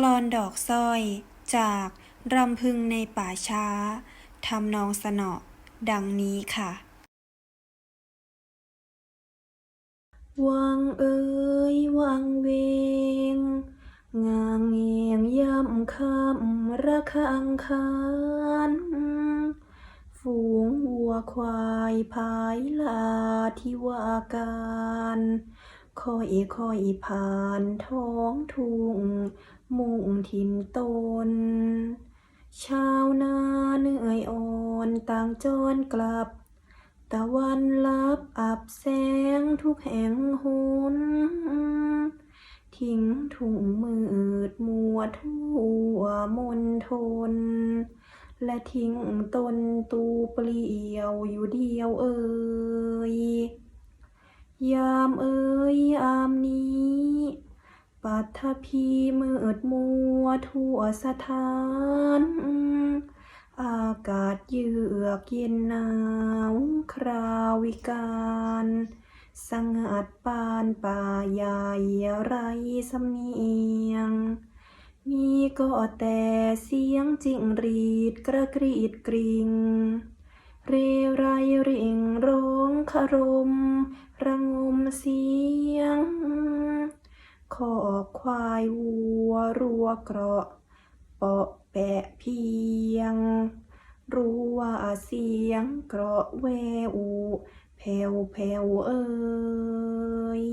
กลอนดอกสร้อย จากรำพึงในป่าช้า ทำนองสนอ ดังนี้ค่ะ วังเอ๋ยวังเวง งางเงียงย่ำคำระคังคานฝูงวัวควายพายลาที่ว่าการ คอยคอยผ่านท้องทุ่งมุ่งถิ่นตน ชาวนาเหนื่อยอ่อนต่างจรกลับ ตะวันลับอับแสงทุกแห่งหนทิ้งทุ่งมืดมัวทั่วมนทน และทิ้งตนตูเปลี่ยวอยู่เดียวเอ่ย ยามเอ่ยยามนี้ ปัทภีมืดมัวทั่วสถาน อากาศเยือกเย็นหนาวคราววิกาลสงัดปานป่าใหญ่ไรสำเนียง มีก็แต่เสียงจิ้งรีดกระกรีดกริ่งเรไรริ่งร้องคารม เสียง ขอควายวัวรัวเกราะเปาะแปะเพียง รู้ว่าเสียงเกราะแววแผ่วแผ่วเอ่ย